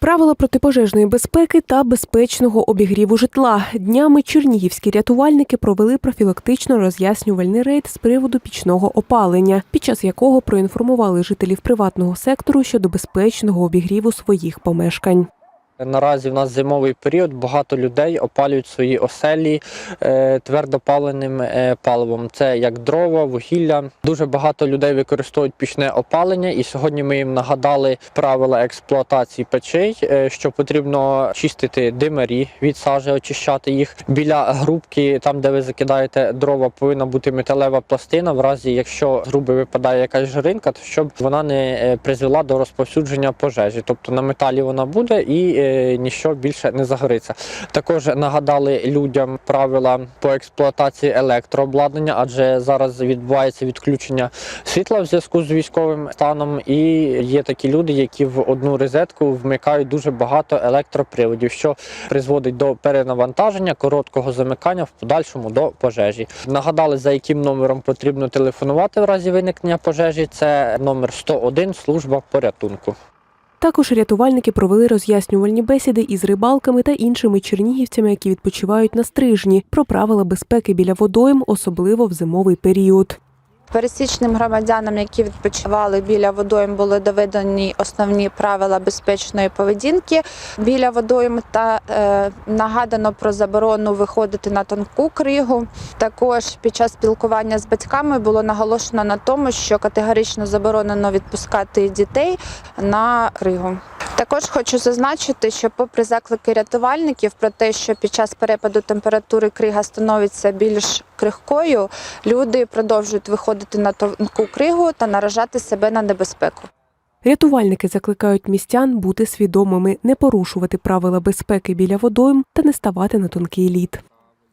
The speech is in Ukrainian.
Правила протипожежної безпеки та безпечного обігріву житла. Днями чернігівські рятувальники провели профілактично роз'яснювальний рейд з приводу пічного опалення, під час якого проінформували жителів приватного сектору щодо безпечного обігріву своїх помешкань. Наразі в нас зимовий період, багато людей опалюють свої оселі е, твердопаленим е, паливом. Це як дрова, вугілля. Дуже багато людей використовують пічне опалення, і сьогодні ми їм нагадали правила експлуатації печей, е, що потрібно чистити димарі від сажі, очищати їх. Біля грубки, там де ви закидаєте дрова, повинна бути металева пластина. В разі, якщо з груби випадає якась жиринка, то щоб вона не призвела до розповсюдження пожежі. Тобто на металі вона буде і ніщо більше не загориться. Також нагадали людям правила по експлуатації електрообладнання, адже зараз відбувається відключення світла в зв'язку з військовим станом. І є такі люди, які в одну розетку вмикають дуже багато електроприводів, що призводить до перенавантаження, короткого замикання в подальшому до пожежі. Нагадали, за яким номером потрібно телефонувати в разі виникнення пожежі. Це номер 101, служба порятунку. Також рятувальники провели роз'яснювальні бесіди із рибалками та іншими чернігівцями, які відпочивають на стрижні, про правила безпеки біля водойм, особливо в зимовий період. Пересічним громадянам, які відпочивали біля водойм, були доведені основні правила безпечної поведінки біля водойм та е, нагадано про заборону виходити на тонку кригу. Також під час спілкування з батьками було наголошено на тому, що категорично заборонено відпускати дітей на кригу. Також хочу зазначити, що попри заклики рятувальників про те, що під час перепаду температури крига становиться більш крихкою, люди продовжують виходити на тонку кригу та наражати себе на небезпеку. Рятувальники закликають містян бути свідомими, не порушувати правила безпеки біля водойм та не ставати на тонкий лід.